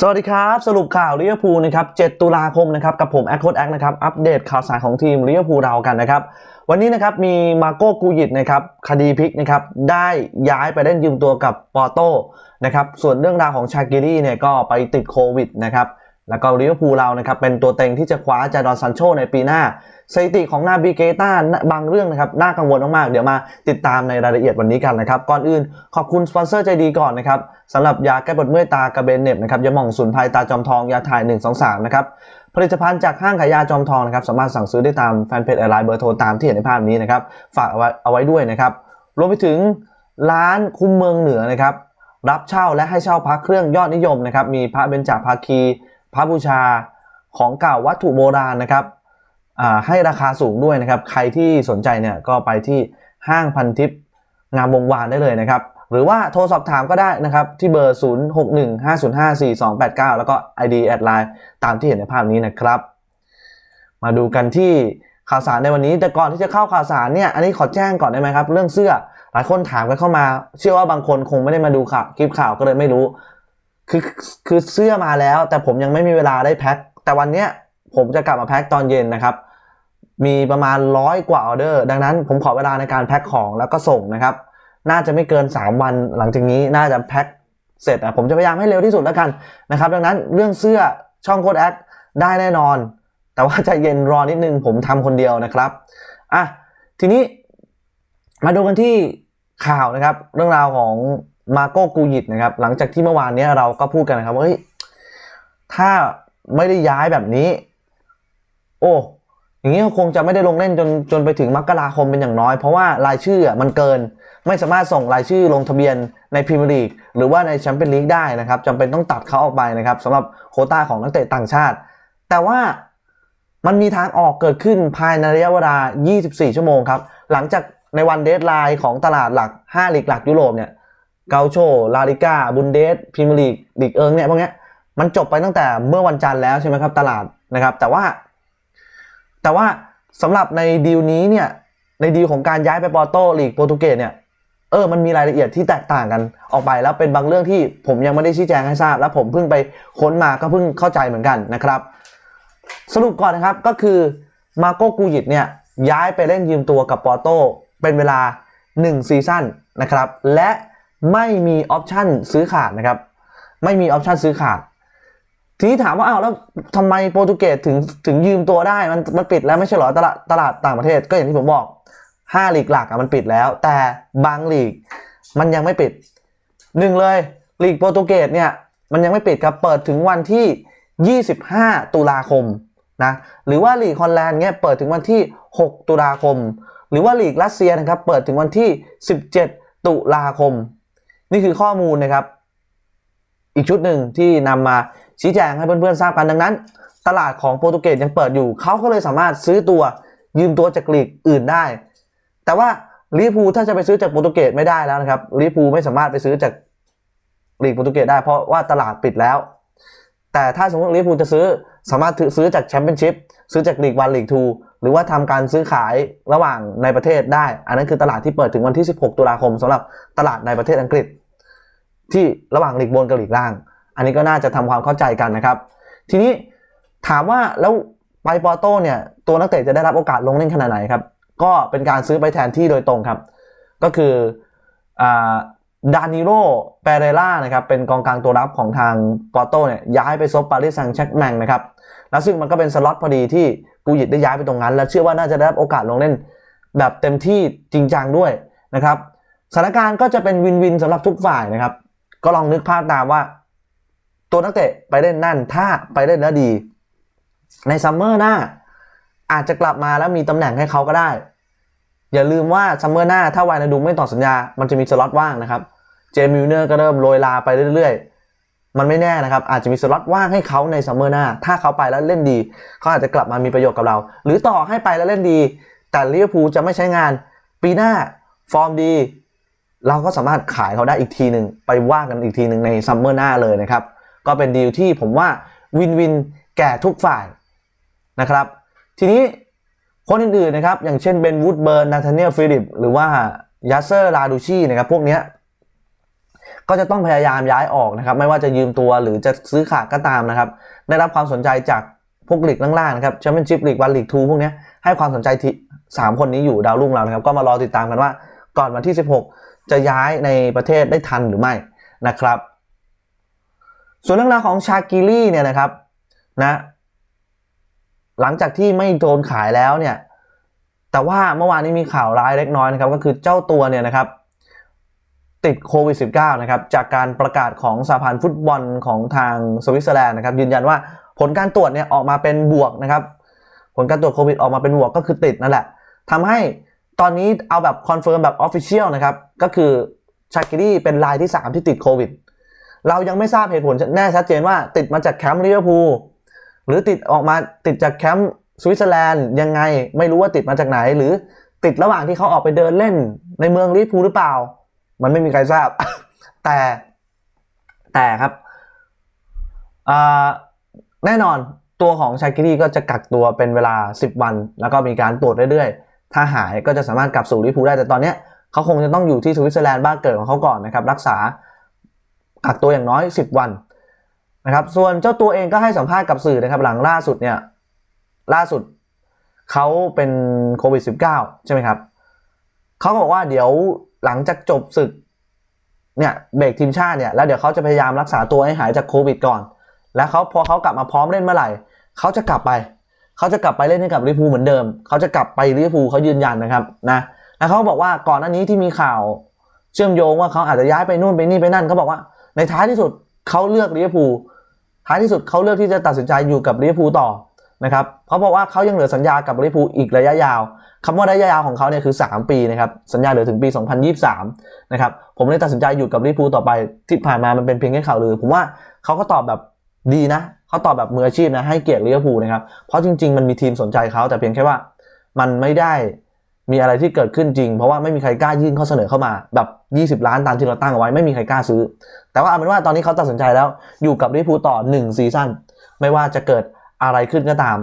สวัสดีครับ สรุปข่าวลิเวอร์พูลนะครับ 7 ตุลาคมนะครับ กับผมแอคโคดแอคนะครับ อัปเดตข่าวสารของทีมลิเวอร์พูลเรากันนะครับ วันนี้นะครับมีมาโก้กูยิตนะครับ คดีพลิกนะครับ ได้ย้ายไปเล่นยืมตัวกับปอร์โตนะครับ ส่วนเรื่องราวของชากิรี่เนี่ยก็ไปติดโควิดนะครับ แล้วก็ลิเวอร์พูลเรานะครับ เป็นตัวเต็งที่จะคว้าจาดอนซันโชในปีหน้า สถิติของนาบิเกต้าบางเรื่องนะครับน่ากังวลมากๆ เดี๋ยวมาติดตามในรายละเอียดวันนี้กันนะครับ ก่อนอื่นขอบคุณสปอนเซอร์ใจดีก่อนนะครับสำหรับยาแก้ปวดเมื่อยตากระเบนเน็บนะครับยาหม่องสูนไพรตาจอมทองยาถ่าย 123 นะครับผลิตภัณฑ์จากห้างขายยาจอมทองนะครับสามารถสั่งซื้อได้ตามแฟนเพจไลน์เบอร์โทรตามที่เห็นในภาพนี้นะครับฝากเอาไว้เอาไว้ด้วยนะครับรวมไปถึงร้านคุ้มเมืองเหนือนะครับรับเช่าและให้เช่าพระเครื่องยอดนิยมนะครับมีพระเบญจภาคี พระบูชาของเก่าวัตถุโบราณนะครับ ให้ราคาสูงด้วยนะครับ ใครที่สนใจเนี่ยก็ไปที่ห้างพันทิพย์งามวงวานได้เลยนะครับ หรือว่าโทรสอบถามก็ได้นะครับ ที่เบอร์ 0615054289 แล้วก็ ID แอดไลน์ตามที่เห็นในภาพนี้นะครับ มาดูกันที่ข่าวสารในวันนี้ แต่ก่อนที่จะเข้าข่าวสารเนี่ยอันนี้ขอแจ้งก่อนได้ไหมครับ เรื่องเสื้อหลายคนถามกันเข้ามา เชื่อว่าบางคนคงไม่ได้มาดูข่าวคลิปข่าวก็เลยไม่รู้ คือคือเสื้อมาแล้ว แต่ผมยังไม่มีเวลาได้แพ็คแต่วันเนี้ยผมจะกลับมาแพ็คตอนเย็นนะครับ มีประมาณร้อยกว่าออเดอร์ ดังนั้นผมขอเวลาในการแพ็คของแล้วก็ส่งนะครับ น่าจะไม่เกิน 3 วันหลังจากนี้น่าจะแพ็คเสร็จอะผมจะพยายามให้เร็วที่สุดแล้วกันนะครับ ดังนั้นเรื่องเสื้อช่องโค้ดแอคได้แน่นอน แต่ว่าใจเย็นรอนิดนึงผมทำคนเดียวนะครับอะทีนี้มาดูกันที่ข่าวนะครับ เรื่องราวของมาโกกูยิตนะครับ หลังจากที่เมื่อวานนี้เราก็พูดกันนะครับว่าถ้าไม่ได้ย้ายแบบนี้ โอ้ อย่างนี้คงจะไม่ได้ลงเล่นจนจนไปถึงมกราคมเป็นอย่างน้อย เพราะว่ารายชื่ออะมันเกิน ไม่สามารถส่งรายชื่อลงทะเบียนในพรีเมียร์ลีกหรือว่าในแชมเปี้ยนลีกได้นะครับจำเป็นต้องตัดเขาออกไปนะครับสำหรับโคต้าของนักเตะต่างชาติ แต่ว่ามันมีทางออกเกิดขึ้นภายในระยะเวลา 24 ชั่วโมงครับ หลังจากในวันเดทไลน์ของตลาดหลัก 5 ลีกหลักยุโรปเนี่ย เกาโช ลาลิก้า บุนเดสพรีเมียร์ลีกลีกเอิงเนี่ยพวกนี้มันจบไปตั้งแต่เมื่อวันจันทร์แล้วใช่ไหมครับตลาดนะครับ แต่ว่า แต่ว่าสำหรับในดีลนี้เนี่ย ในดีลของการย้ายไปปอร์โตลีกโปรตุเกสเนี่ยเออ มันมีรายละเอียดที่แตกต่างกันออกไปแล้วเป็นบางเรื่องที่ผมยังไม่ได้ชี้แจงให้ทราบ แล้วผมเพิ่งไปค้นมาก็เพิ่งเข้าใจเหมือนกันนะครับ สรุปก่อนนะครับก็คือมาโกกูยิตเนี่ยย้ายไปเล่นยืมตัวกับปอร์โตเป็นเวลา 1 ซีซั่นนะครับ และไม่มีออปชั่นซื้อขาดนะครับ ไม่มีออปชั่นซื้อขาด ทีนี้ถามว่าอ้าวแล้วทำไมโปรตุเกสถึงถึงยืมตัวได้มันมันปิดแล้วไม่ใช่เหรอตลาดตลาดต่างประเทศก็อย่างที่ผมบอก5ลีกหลักอะมันปิดแล้ว แต่บางลีกมันยังไม่ปิดหนึ่งเลยลีกโปรตุเกสเนี่ยมันยังไม่ปิดครับเปิดถึงวันที่ 25 ตุลาคมนะหรือว่าลีกฮอลแลนด์เนี่ยเปิดถึงวันที่ 6 ตุลาคม หรือว่าลีกรัสเซียนะครับเปิดถึงวันที่ 17 ตุลาคม นี่คือข้อมูลนะครับ อีกชุดหนึ่งที่นำมา ชี้แจงให้เพื่อนๆทราบกันดังนั้น ตลาดของโปรตุเกสยังเปิดอยู่ เขาก็เลยสามารถซื้อตัวยืมตัวจากลีกอื่นได้ แต่ว่าลิเวอร์พูลถ้าจะไปซื้อจากโปรตุเกสไม่ได้แล้วนะครับลิเวอร์พูลไม่สามารถไปซื้อจากลีกโปรตุเกสได้เพราะว่าตลาดปิดแล้ว แต่ถ้าสมมติลิเวอร์พูลจะซื้อสามารถซื้อจากแชมเปี้ยนชิพซื้อจากลีกวันลีกทูหรือว่าทำการซื้อขายระหว่างในประเทศได้ อันนั้นคือตลาดที่เปิดถึงวันที่ 16 ตุลาคมสำหรับตลาดในประเทศอังกฤษ ที่ระหว่างลีกบนกับลีกล่าง อันนี้ก็น่าจะทำความเข้าใจกันนะครับ ทีนี้ถามว่าแล้วไปปอร์โตเนี่ยตัวนักเตะจะได้รับโอกาสลงเล่นขนาดไหนครับ ก็เป็นการซื้อไปแทนที่โดยตรงครับ ก็คือดานิโรเปเรล่านะครับเป็นกองกลางตัวรับของทางปอร์โตเนี่ยย้ายไปซบปารีสแซงต์แชกแมงนะครับแล้วซึ่งมันก็เป็นสล็อตพอดีที่กูยิดได้ย้ายไปตรงนั้น แล้วเชื่อว่าน่าจะได้รับโอกาสลงเล่น แบบเต็มที่จริงจังด้วยนะครับสถานการณ์ก็จะเป็นวินวินสำหรับทุกฝ่ายนะครับ ก็ลองนึกภาพตามว่า ตัวนักเตะไปเล่นนั่น ถ้าไปเล่นแล้วดี ในซัมเมอร์หน้า อาจจะกลับมาแล้วมีตำแหน่งให้เขาก็ได้ อย่าลืมว่าซัมเมอร์หน้าถ้าวายนาดูไม่ต่อสัญญา มันจะมีสล็อตว่างนะครับ เจมิลเนอร์ก็เริ่มโรยลาไปเรื่อยๆ มันไม่แน่นะครับ อาจจะมีสล็อตว่างให้เขาในซัมเมอร์หน้า ถ้าเขาไปแล้วเล่นดี เขาอาจจะกลับมามีประโยชน์กับเรา หรือต่อให้ไปแล้วเล่นดี แต่ลิเวอร์พูลจะไม่ใช้งาน ปีหน้าฟอร์มดี เราก็สามารถขายเขาได้อีกทีหนึ่งไปว่ากันอีกทีหนึ่งในซัมเมอร์หน้าเลยนะครับ ก็เป็นดีลที่ผมว่าวินวินแก่ทุกฝ่ายนะครับ ทีนี้คนอื่นๆนะครับ อย่างเช่นเบนวูดเบิร์นนาธานีลฟิลิป หรือว่ายัสเซอร์ลาดูชีนะครับ พวกนี้ก็จะต้องพยายามย้ายออกนะครับ ไม่ว่าจะยืมตัวหรือจะซื้อขาดก็ตามนะครับ ได้รับความสนใจจากพวกลีกล่างๆนะครับแชมเปี้ยนชิพลีกวันลีกทูพวกนี้ให้ความสนใจที่สามคนนี้อยู่ดาวรุ่งเรานะครับ ก็มารอติดตามกันว่าก่อนวันที่ 16 จะย้ายในประเทศได้ทันหรือไม่นะครับ ส่วนเรื่องราวของชากิลี่เนี่ยนะครับนะหลังจากที่ไม่โดนขายแล้วเนี่ยแต่ว่าเมื่อวานนี้มีข่าวร้ายเล็กน้อยนะครับก็คือเจ้าตัวเนี่ยนะครับติดโควิด -19 นะครับจากการประกาศของสหพันธ์ฟุตบอลของทางสวิตเซอร์แลนด์นะครับยืนยันว่าผลการตรวจเนี่ยออกมาเป็นบวกนะครับผลการตรวจโควิดออกมาเป็นบวกก็คือติดนั่นแหละทำให้ตอนนี้เอาแบบคอนเฟิร์มแบบออฟฟิเชียลนะครับก็คือชากิรี่เป็นรายที่ 3 ที่ติดโควิด เรายังไม่ทราบเหตุผลแน่ชัดเจนว่าติดมาจากแคมป์ลิเวอร์พูลหรือติดออกมาติดจากแคมป์สวิตเซอร์แลนด์ยังไงไม่รู้ว่าติดมาจากไหน หรือติดระหว่างที่เขาออกไปเดินเล่นในเมืองลิเวอร์พูลหรือเปล่า มันไม่มีใครทราบ แต่แต่ครับแน่นอนตัวของชากิรีก็จะกักตัวเป็นเวลา 10 วัน แล้วก็มีการตรวจเรื่อยๆ ถ้าหายก็จะสามารถกลับสู่ลิเวอร์พูลได้แต่ตอนเนี้ยเขาคงจะต้องอยู่ที่สวิตเซอร์แลนด์บ้านเกิดของเขาก่อนนะครับ รักษา กักตัวอย่างน้อย 10 วันนะครับ ส่วนเจ้าตัวเองก็ให้สัมภาษณ์กับสื่อนะครับ หลังล่าสุดเนี่ยล่าสุดเขาเป็นโควิด -19 ใช่ไหมครับเขาก็บอกว่าเดี๋ยวหลังจากจบศึกเนี่ยเบรกทีมชาติเนี่ยแล้วเดี๋ยวเขาจะพยายามรักษาตัวให้หายจากโควิดก่อน แล้วเขาพอเขากลับมาพร้อมเล่นเมื่อไหร่เขาจะกลับไปเขาจะกลับไปเล่นให้กับลิเวอร์พูลเหมือนเดิมเขาจะกลับไปลิเวอร์พูลเขายืนยันนะครับนะแล้วเขาบอกว่าก่อนหน้านี้ที่มีข่าว เชื่อมโยงว่าเขาอาจจะย้ายไปนู่นไปนี่ไปนั่นเขาบอกว่า ในท้ายที่สุดเขาเลือกลิเวอร์พูลท้ายที่สุดเขาเลือกที่จะตัดสินใจอยู่กับลิเวอร์พูลต่อนะครับเขาบอกว่าเขายังเหลือสัญญากับลิเวอร์พูลอีกระยะยาวคำว่าระยะยาวของเขาเนี่ยคือ 3 ปีนะครับสัญญาเหลือถึงปี 2023 นะครับผมเลยตัดสินใจอยู่กับลิเวอร์พูลต่อไปที่ผ่านมามันเป็นเพียงแค่ข่าวลือ ผมว่าเขาก็ตอบแบบดีนะเขาตอบแบบมืออาชีพนะให้เกียรติลิเวอร์พูลนะครับเพราะจริง ๆ มันมีทีมสนใจเขาแต่เพียงแค่ว่ามันไม่ได้ มีอะไรที่เกิดขึ้นจริง เพราะว่าไม่มีใครกล้ายื่นข้อเสนอเข้ามา แบบ 20 ล้านตามที่เราตั้งเอาไว้ไม่มีใครกล้าซื้อ แต่ว่าเอาเป็นว่าตอนนี้เขาตัดสินใจแล้วอยู่กับลิเวอร์พูลต่อ1ซีซั่นไม่ว่าจะเกิดอะไรขึ้นก็ตาม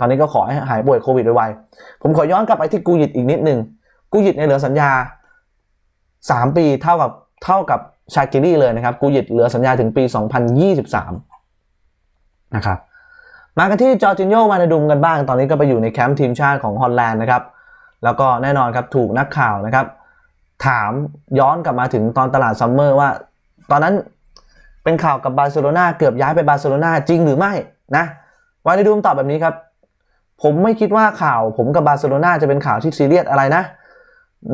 ตอนนี้ก็ขอให้หายป่วยโควิดไวๆผมขอย้อนกลับไปที่กูยิดอีกนิดนึงกูยิดในเหลือสัญญา 3 ปีเท่ากับเท่ากับชากิรี่เลยนะครับกูยิดเหลือสัญญาถึงปี 2023นะครับมากันที่จอร์จินโยมานาดุมกันบ้าง ตอนนี้ก็ไปอยู่ในแคมป์ทีมชาติของฮอลแลนด์นะครับ แล้วก็แน่นอนครับถูกนักข่าวนะครับ ถามย้อนกลับมาถึงตอนตลาดซัมเมอร์ว่า ตอนนั้นเป็นข่าวกับบาร์เซโลนาเกือบย้ายไปบาร์เซโลนาจริงหรือไม่นะวานาดุมตอบแบบนี้ครับ ผมไม่คิดว่าข่าวผมกับบาร์เซโลนาจะเป็นข่าวที่ซีเรียสอะไรนะ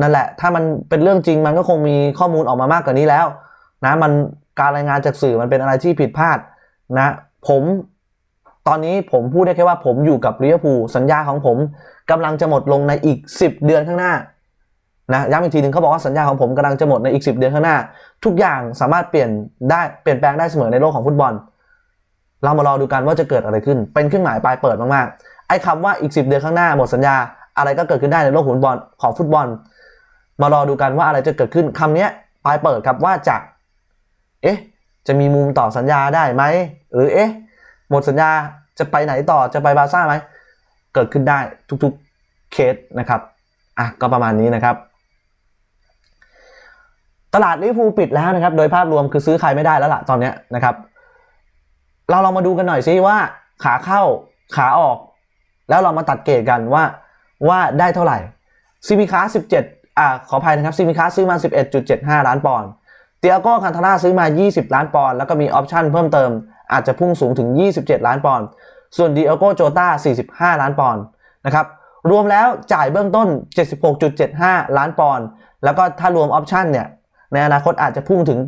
นั่นแหละ ถ้ามันเป็นเรื่องจริงมันก็คงมีข้อมูลออกมามากกว่านี้แล้ว นะมันการรายงานจากสื่อมันเป็นอะไรที่ผิดพลาดนะ ผมตอนนี้ผมพูดได้แค่ว่าผมอยู่กับลิเวอร์พูลสัญญาของผม กำลังจะหมดลงในอีก 10 เดือนข้างหน้านะย้ำอีกทีหนึ่งเขาบอกว่าสัญญาของผมกำลังจะหมดในอีก 10 เดือนข้างหน้า ทุกอย่างสามารถเปลี่ยนได้เปลี่ยนแปลงได้เสมอในโลกของฟุตบอล เรามารอดูกันว่าจะเกิดอะไรขึ้น เป็นเครื่องหมายปลายเปิดมากๆไอ้คำว่าอีก 10 เดือนข้างหน้าหมดสัญญาอะไรก็เกิดขึ้นได้ในโลกฟุตบอลของฟุตบอล มารอดูกันว่าอะไรจะเกิดขึ้นคำนี้ปลายเปิดครับว่าจะเอ๊ะจะมีมุมต่อสัญญาได้ไหมหรือเอ๊ะหมดสัญญาจะไปไหนต่อจะไปบาร์ซ่าไหม เกิดขึ้นได้ทุกๆเคสนะครับอะก็ประมาณนี้นะครับ ตลาดลิเวอร์พูลปิดแล้วนะครับ โดยภาพรวมคือซื้อใครไม่ได้แล้วล่ะตอนนี้นะครับ เราลองมาดูกันหน่อยซิว่าขาเข้าขาออก แล้วเรามาตัดเกรดกันว่าว่าได้เท่าไหร่ซีมิคา17อ่าขออภัยนะครับซีมิคาซื้อมา 11.75 ล้านปอนด์เตียโก้คันทาร่าซื้อมา 20 ล้านปอนด์แล้วก็มีออปชั่นเพิ่มเติมอาจจะพุ่งสูงถึง 27 ล้านปอนด์ ส่วนดิเอโกโจตา45 ล้านปอนด์นะครับรวมแล้วจ่ายเบื้องต้น 76.75 ล้านปอนด์แล้วก็ถ้ารวมออปชันเนี่ยในอนาคตอาจจะพุ่งถึง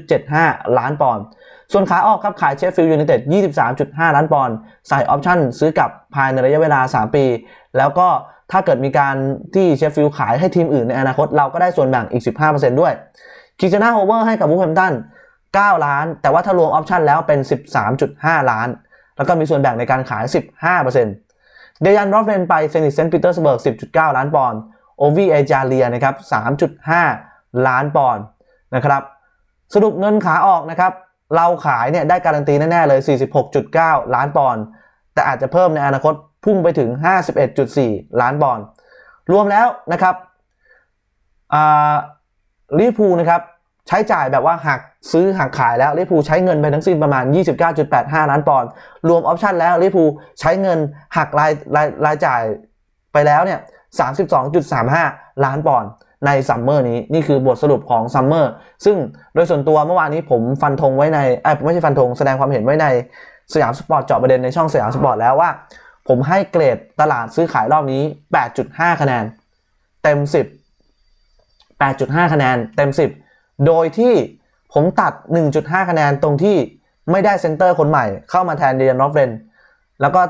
83.75 ล้านปอนด์ส่วนขาออกครับขายเชฟฟิลด์ยูไนเต็ด 23.5 ล้านปอนด์ใส่ออปชั่นซื้อกลับภายในระยะเวลา 3 ปี แล้วก็ถ้าเกิดมีการที่เชฟฟิลด์ขายให้ทีมอื่นในอนาคตเราก็ได้ส่วนแบ่งอีก 15%ด้วยคิชนาโฮเวอร์ให้กับวูแฮมตัน9 ล้าน แต่ว่าถ้ารวมออปชั่นแล้วเป็น 13.5 ล้าน แล้วก็มีส่วนแบ่งในการขาย 15%เดยันรอฟเรนไปเซนิตเซนต์ปีเตอร์สเบิร์ก 10.9 ล้านปอนด์โอวีเอจาเลียนะครับ 3.5 ล้านปอนด์นะครับ สรุปเงินขาออกนะครับ เราขายเนี่ยได้การันตีแน่ๆเลย 46.9 ล้านปอนด์ แต่อาจจะเพิ่มในอนาคตพุ่งไปถึง 51.4 ล้านปอนด์ รวมแล้วนะครับลิเวอร์พูนะครับ ใช้จ่ายแบบว่าหักซื้อหักขายแล้วลิเวอร์พูลใช้เงินไปทั้งสิ้นประมาณ 29.85 ล้านปอนด์รวมออปชันแล้วลิเวอร์พูลใช้เงินหักรายรายรายจ่ายไปแล้วเนี่ย 32.35 ล้านปอนด์ในซัมเมอร์นี้นี่คือบทสรุปของซัมเมอร์ซึ่งโดยส่วนตัวเมื่อวานนี้ผมฟันธงไว้ในเอ้ไม่ใช่ฟันธงแสดงความเห็นไว้ในสยามสปอร์ตเจาะประเด็นในช่องสยามสปอร์ตแล้วว่า ผมให้เกรดตลาดซื้อขายรอบนี้ 8.5 คะแนน เต็ม 10 8.5 คะแนนเต็ม 10 โดยที่ผมตัด 1.5 คะแนนตรงที่ไม่ได้เซนเตอร์คนใหม่เข้ามาแทนเดียนรอฟเรนแล้วก็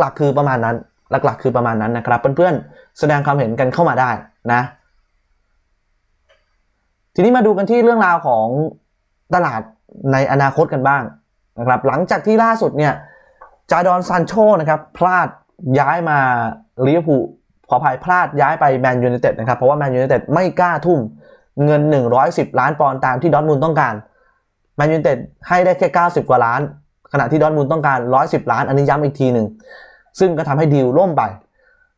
หลักๆคือประมาณนั้น หลักๆ คือประมาณนั้นนะครับ เพื่อนๆ แสดงความเห็นกันเข้ามาได้นะ ทีนี้มาดูกันที่เรื่องราวของตลาดในอนาคตกันบ้างนะครับ หลังจากที่ล่าสุดเนี่ยจาดอนซานโชนะครับ พลาดย้ายมาลิเวอร์พูลขออภัยพลาดย้ายไปแมนยู i นเต็ดนะครับ เพราะว่าแมนยู i นเต็ดไม่กล้าทุ่ม เงิน 110 ล้านปอนด์ตามที่ดอทมุนด์ต้องการแมนยูนเต็ดให้ได้แค่ 90 กว่าล้าน ขณะที่ดอทมุนด์ต้องการ 110 ล้าน อันนี้ย้ำอีกทีหนึ่ง ซึ่งก็ทำให้ดีลล่มไป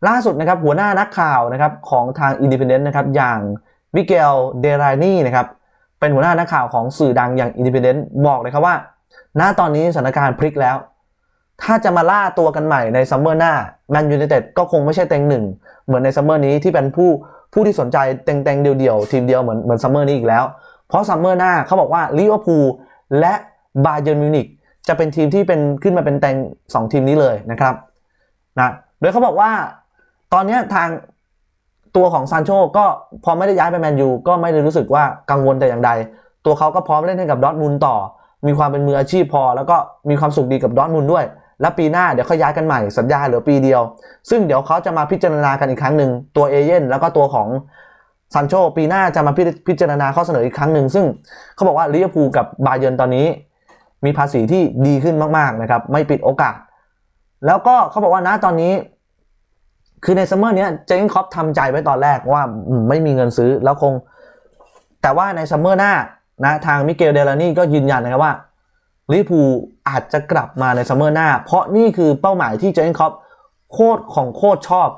ล่าสุดนะครับหัวหน้านักข่าวนะครับของทางอินดิพ n เดนต์นะครับอย่างมิเกลเดรานี่นะครับเป็นหัวหน้านักข่าวของสื่อดังอย่างอินดิพ n เดนต์บอกเลยครับว่า ณตอนนี้สถานการณ์พลิกแล้ว ถ้าจะมาล่าตัวกันใหม่ในซัมเมอร์หน้าแมนยูนเต็ดก็คงไม่ใช่เต็งหนึ่งเหมือนในซัมเมอร์นี้ที่เป็นผู้ ผู้ที่สนใจเต็งเต็งๆ เดียวๆ ทีมเดียวเหมือนเหมือนซัมเมอร์นี้อีกแล้ว เพราะซัมเมอร์หน้าเขาบอกว่าลิเวอร์พูลและบาเยิร์นมิวนิกจะเป็นทีมที่เป็นขึ้นมาเป็นเต็งสองทีมนี้เลยนะครับนะโดยเขาบอกว่าตอนนี้ทางตัวของซานโชก็พอไม่ได้ย้ายไปแมนยูก็ไม่ได้รู้สึกว่ากังวลแต่อย่างใด ตัวเขาก็พร้อมเล่นให้กับดอทมุนด์ต่อ มีความเป็นมืออาชีพพอ แล้วก็มีความสุขดีกับดอทมุนด์ด้วย และปีหน้าเดี๋ยวเขาย้ายกันใหม่สัญญาเหลือปีเดียว ซึ่งเดี๋ยวเขาจะมาพิจารณากันอีกครั้งหนึ่งตัวเอเย่นแล้วก็ตัวของซันโชปีหน้าจะมาพิพิจารณาข้อเสนออีกครั้งหนึ่งซึ่งเขาบอกว่าลิเวอร์พูลกับบาเยินตอนนี้ มีภาษีที่ดีขึ้นมากๆนะครับไม่ปิดโอกาส แล้วก็เขาบอกว่าณตอนนี้ คือในซัมเมอร์เนี้ยเจงคอปทำใจไว้ตอนแรกว่าไม่มีเงินซื้อแล้วคง แต่ว่าในซัมเมอร์หน้านะทางมิเกลเดลานี่ก็ยืนยันนะครับว่า ลิเวอร์พูลอาจจะกลับมาในซัมเมอร์หน้า เพราะนี่คือเป้าหมายที่เจงคอปโคตรของโคตรชอบ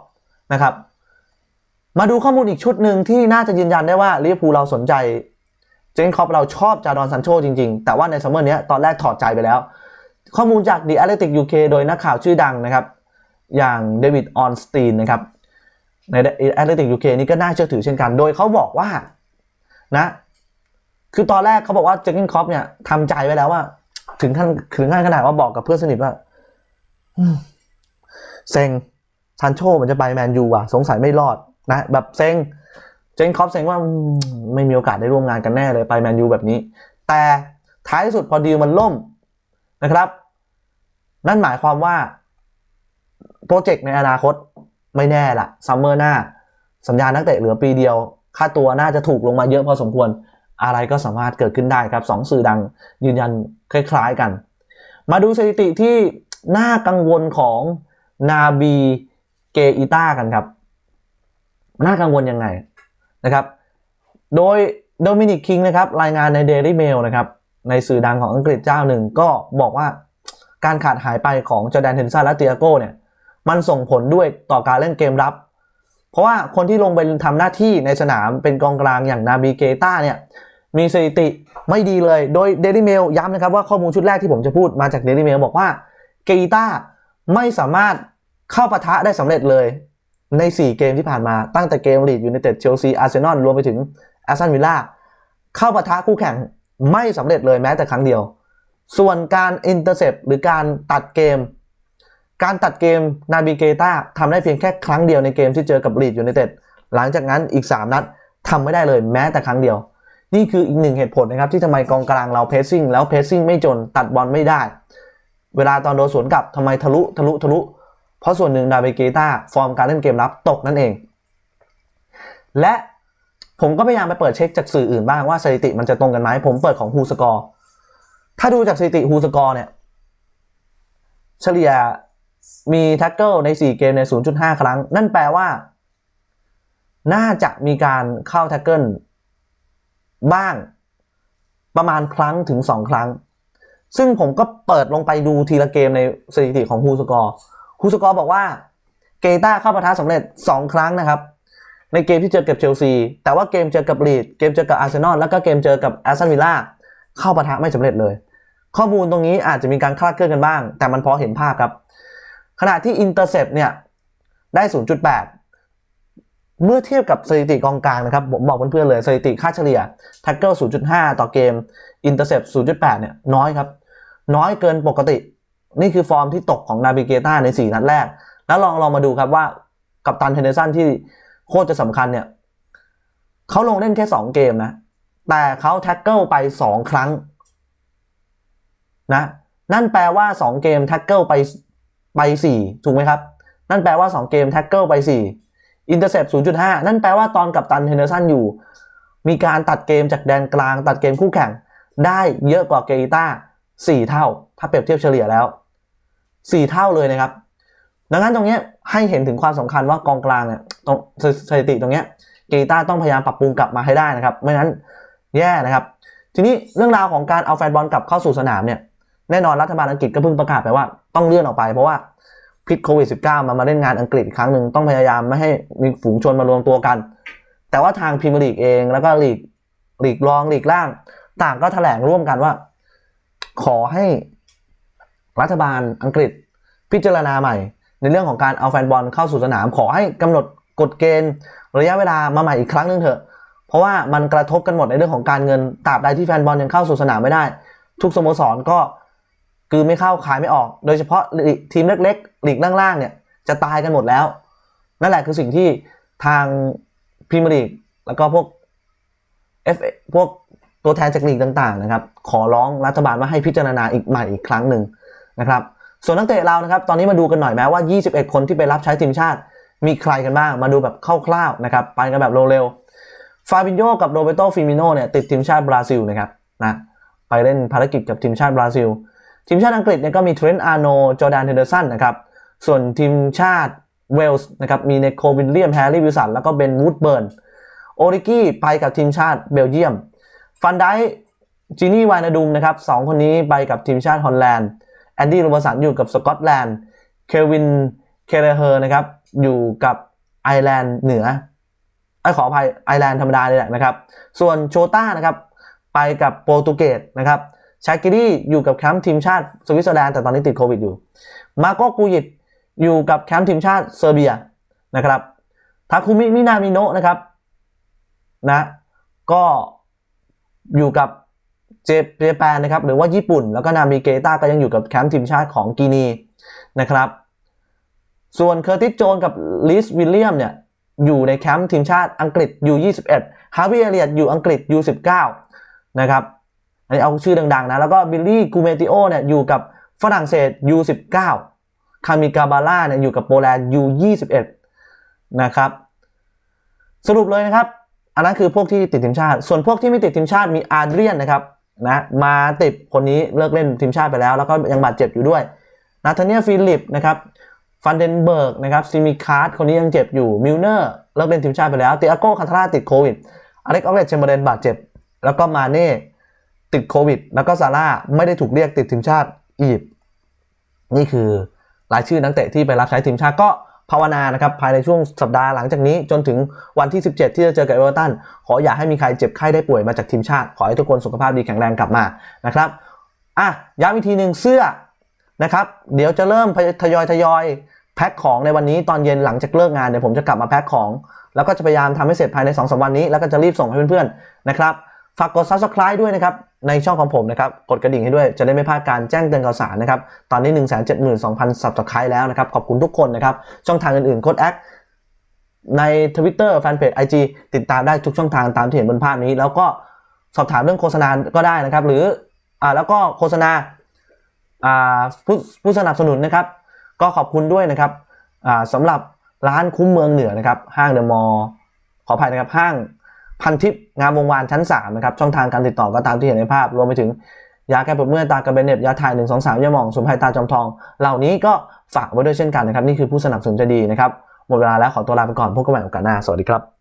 นะครับ มาดูข้อมูลอีกชุดหนึ่งที่น่าจะยืนยันได้ว่าลิเวอร์พูลเราสนใจ เจนคอปเราชอบจาดอนซันโชจริงๆ แต่ว่าในซัมเมอร์นี้ตอนแรกถอดใจไปแล้ว ข้อมูลจาก The Athletic UK โดยนักข่าวชื่อดังนะครับ อย่างเดวิดออนสตีนนะครับใน The Athletic UK นี่ก็น่าเชื่อถือเช่นกัน โดยเขาบอกว่านะ คือตอนแรกเขาบอกว่าเจนคอปเนี่ยทำใจไว้แล้วว่า ถึงขั้นถึงขั้นขนาดว่าบอกกับเพื่อนสนิทว่าเซ็งซันโชมันจะไปแมนยูอะ สงสัยไม่รอดนะ แบบเซ็งเจนคอปเซ็งว่าไม่มีโอกาสได้ร่วมงานกันแน่เลยไปแมนยูแบบนี้ แต่ท้ายที่สุดพอดีลมันล่มนะครับ นั่นหมายความว่า โปรเจกต์ในอนาคตไม่แน่ละซัมเมอร์หน้า สัญญานักเตะเหลือปีเดียว ค่าตัวน่าจะถูกลงมาเยอะพอสมควร อะไรก็สามารถเกิดขึ้นได้ครับสองสื่อดังยืนยันคล้ายๆกัน มาดูสถิติที่น่ากังวลของนาบีเกอิต้ากันครับ น่ากังวลยังไงนะครับ โดยโดมินิกคิงนะครับรายงานใน Daily Mail นะครับในสื่อดังของอังกฤษเจ้าหนึ่งก็บอกว่าการขาดหายไปของจอแดนเทนซันและเตียโก้เนี่ยมันส่งผลด้วยต่อการเล่นเกมรับ เพราะว่าคนที่ลงไปทำหน้าที่ในสนามเป็นกองกลางอย่างนาบีเกต้าเนี่ย มีสถิติไม่ดีเลย โดย Daily Mail ย้ำนะครับว่าข้อมูลชุดแรกที่ผมจะพูดมาจาก Daily Mail บอกว่าเกต้าไม่สามารถเข้าปะทะได้สำเร็จเลยใน 4 เกมที่ผ่านมาตั้งแต่เกมลีดยูไนเต็ดเชลซีอาร์เซนอลรวมไปถึงแอสตันวิลล่าเข้าปะทะคู่แข่งไม่สำเร็จเลยแม้แต่ครั้งเดียว ส่วนการอินเตอร์เซปหรือการตัดเกม การตัดเกมนาบิเกต้าทำได้เพียงแค่ครั้งเดียวในเกมที่เจอกับลีดยูไนเต็ดหลังจากนั้นอีก 3 นัดทำไม่ได้เลยแม้แต่ครั้งเดียว นี่คืออีกหนึ่งเหตุผลนะครับที่ทำไมกองกลางเราเพสซิ่งแล้วเพสซิ่งไม่จนตัดบอลไม่ได้ เวลาตอนโดนสวนกลับทำไมทะลุทะลุทะลุ เพราะส่วนหนึ่งดาเบเกต้าฟอร์มการเล่นเกมรับตกนั่นเอง และผมก็พยายามไปเปิดเช็คจากสื่ออื่นบ้างว่าสถิติมันจะตรงกันไหมผมเปิดของฮูสกอร์ถ้าดูจากสถิติฮูสกอร์เนี่ยเฉลี่ยมีแท็กเกิลใน 4 เกมใน 0.5 ครั้ง นั่นแปลว่า น่าจะมีการเข้าแท็กเกิล บ้าง ประมาณครั้งถึง2ครั้ง ซึ่งผมก็เปิดลงไปดูทีละเกมในสถิติของฮูสกอร์ฮูสกอร์บอกว่าเกต้าเข้าประทะสำเร็จ 2 ครั้งนะครับ ในเกมที่เจอกับเชลซี แต่ว่าเกมเจอกับลีดเกมเจอกับอาร์เซนอลแล้วก็เกมเจอกับแอสตันวิลล่าเข้าปะทะไม่สำเร็จเลย ข้อมูลตรงนี้อาจจะมีการคลาดเคลื่อนกันบ้าง แต่มันพอเห็นภาพครับ ขณะที่อินเตอร์เซปเนี่ยได้ 0.8 เมื่อเทียบกับสถิติกองกลางนะครับผมบอกเพื่อนๆเลยสถิติค่าเฉลี่ยท็กเกิล0.5 ต่อเกมอินเตอร์เซป0.8 เนี่ยน้อยครับ น้อยเกินปกติ นี่คือฟอร์มที่ตกของนาบิเกต้าใน 4 นัดแรก แล้วลองลองมาดูครับว่ากับตันเฮนเดอร์สันที่โคตรจะสำคัญเนี่ยเขาลงเล่นแค่ 2 เกมนะ แต่เขาแท็กเกิลไป 2 ครั้งนะนั่นแปลว่า 2 เกมแท็กเกิลไปไป 4 ถูกไหมครับ นั่นแปลว่า 2 เกมแท็กเกิลไป 4 อินเตอร์เซป0.5 นั่นแปลว่าตอนกับตันเฮนเดอร์สันอยู่ มีการตัดเกมจากแดนกลาง ตัดเกมคู่แข่ง ได้เยอะกว่าเกอิต้า 4 เท่า ถ้าเปรียบเทียบเฉลี่ยแล้ว 4 เท่าเลยนะครับ ดังนั้นตรงนี้ให้เห็นถึงความสำคัญว่ากองกลางเนี่ยตรงสถิติตรงนี้เกอิต้าต้องพยายามปรับปรุงกลับมาให้ได้นะครับ ไม่งั้นแย่นะครับ ทีนี้เรื่องราวของการเอาแฟนบอลกลับเข้าสู่สนามเนี่ยแน่นอนรัฐบาลอังกฤษก็เพิ่งประกาศไปว่าต้องเลื่อนออกไปเพราะว่า พิษโควิด -19 มามาเล่นงานอังกฤษอีกครั้งหนึ่งต้องพยายามไม่ให้มีฝูงชนมารวมตัวกัน แต่ว่าทางพรีเมียร์ลีกเองแล้วก็ลีกลีกรองลีกล่าง ต่างก็แถลงร่วมกันว่า ขอให้รัฐบาลอังกฤษพิจารณาใหม่ ในเรื่องของการเอาแฟนบอลเข้าสู่สนาม ขอให้กำหนดกฎเกณฑ์ระยะเวลามาใหม่อีกครั้งหนึงเถอะ เพราะว่ามันกระทบกันหมดในเรื่องของการเงินตราบใดที่แฟนบอลยังเข้าสู่สนามไม่ได้ ทุกสโมสรก็ คือไม่เข้าขายไม่ออก โดยเฉพาะทีมเล็กๆหลีกล่างๆเนี่ยจะตายกันหมดแล้ว นั่นแหละคือสิ่งที่ทางพรีเมียร์ลีกแล้วก็พวก F พวกตัวแทนจากลีกต่างๆนะครับ ขอร้องรัฐบาลว่าให้พิจารณาอีกใหม่อีกครั้งหนึ่งนะครับ ส่วนนักเตะเรานะครับ ตอนนี้มาดูกันหน่อยแม้ว่า 21 คนที่ไปรับใช้ทีมชาติ มีใครกันบ้าง มาดูแบบคร่าวๆนะครับ ไปกันแบบเร็วๆ ฟาบินโยกับโรเบโตฟิมิโนเนี่ยติดทีมชาติบราซิลนะครับนะ ไปเล่นภารกิจกับทีมชาติบราซิล ทีมชาติอังกฤษเนี่ยก็มีเทรนต์อาร์โนจอร์แดนเฮนเดอร์สันนะครับ ส่วนทีมชาติเวลส์นะครับมีเนโควิลเลียมแฮร์รี่วิลสันแล้วก็เบนวูดเบิร์นโอริกี้ไปกับทีมชาติเบลเยียม ฟันไดจีนี่วายนาดุมนะครับสองคนนี้ไปกับทีมชาติฮอลแลนด์แอนดี้โรบสันอยู่กับสกอตแลนด์เควินเคเลเฮอร์นะครับอยู่กับไอร์แลนด์เหนือไอขออภัยไอร์แลนด์ธรรมดาเลยแหละนะครับ ส่วนโชต้านะครับไปกับโปรตุเกสนะครับ ชากิรี่อยู่กับแคมป์ทีมชาติสวิตเซอร์แลนด์แต่ตอนนี้ติดโควิดอยู่ มาโกกูยิตอยู่กับแคมป์ทีมชาติเซอร์เบียนะครับทาคุมิมินามิโนะนะครับนะก็อยู่กับเจเจแปนนะครับหรือว่าญี่ปุ่น แล้วก็นามิเกต้าก็ยังอยู่กับแคมป์ทีมชาติของกีนีนะครับส่วนเคอร์ติสโจนกับลิสวิลเลียมเนี่ยอยู่ในแคมป์ทีมชาติอังกฤษ U21 ฮาร์วีเอเลียดอยู่อังกฤษ U19 นะครับ อันนี้เอาชื่อดังๆนะ แล้วก็บิลลี่กูเมติโอเนี่ยอยู่กับฝรั่งเศส U19 คามิกาบาร่าเนี่ยอยู่กับโปแลนด์ U21 นะครับสรุปเลยนะครับ อันนั้นคือพวกที่ติดทีมชาติ ส่วนพวกที่ไม่ติดทีมชาติมีอาร์เดรียนนะครับนะมาติดคนนี้เลิกเล่นทีมชาติไปแล้ว แล้วก็ยังบาดเจ็บอยู่ด้วยนาธาเนียฟิลิปนะครับฟันเดนเบิร์กนะครับซิมิคาร์ดคนนี้ยังเจ็บอยู่มิลเนอร์เลิกเล่นทีมชาติไปแล้วเตียโก้คาทร่าติดโควิดอเล็กออเลตเชมเบอร์เรนบาดเจ็บ แล้วก็มาเน่ ติดโควิด แล้วก็ซาร่าไม่ได้ถูกเรียกติดทีมชาติอียิปต์นี่คือรายชื่อนักเตะที่ไปรับใช้ทีมชาติก็ภาวนานะครับภายในช่วงสัปดาห์หลังจากนี้จนถึงวันที่ 17 ที่จะเจอกับเอเวอร์ตันขออย่าให้มีใครเจ็บไข้ได้ป่วยมาจากทีมชาติ ขอให้ทุกคนสุขภาพดีแข็งแรงกลับมานะครับอะย้ำอีกทีหนึ่งเสื้อนะครับเดี๋ยวจะเริ่มทยอยทยอยแพ็คของในวันนี้ตอนเย็นหลังจากเลิกงานเดี๋ยวผมจะกลับมาแพ็คของ แล้วก็จะพยายามทำให้เสร็จภายใน2อสวันนี้แล้วก็จะรีบส่งให้เพื่อนๆนะครับฝากกด subscribe ด้วยนะครับ ในช่องของผมนะครับ กดกระดิ่งให้ด้วยจะได้ไม่พลาดการแจ้งเตือนข่าวสารนะครับ ตอนนี้ 1 7 2 0 0 0 subscribe แล้วนะครับ ขอบคุณทุกคนนะครับ ช่องทางอื่นๆ โค้ดแอคใน Twitter แฟนเพจ IG ติดตามได้ทุกช่องทางตามที่เห็นบนภาพนี้ แล้วก็สอบถามเรื่องโฆษณาก็ได้นะครับ หรืออ่าแล้วก็โฆษณาอ่าผู้ผู้สนับสนุนนะครับ ก็ขอบคุณด้วยนะครับอ่าสำหรับร้านคุ้มเมืองเหนือนะครับ ห้างเดอะมอลล์ขออภัยนะครับห้าง พันทิพย์งามวงวานชั้น3นะครับช่องทางการติดต่อก็ตามที่เห็นในภาพ รวมไปถึงยาแก้ปวดเมื่อยตากระเบนเน็บยาถ่าย1 2 3ยาหมองสมุนไพรตาจอมทอง เหล่านี้ก็ฝากไว้ด้วยเช่นกันนะครับ นี่คือผู้สนับสนุนใจะดีนะครับ หมดเวลาแล้วขอตัวลาไปก่อนพบกันใหม่โอกาสหน้า สวัสดีครับ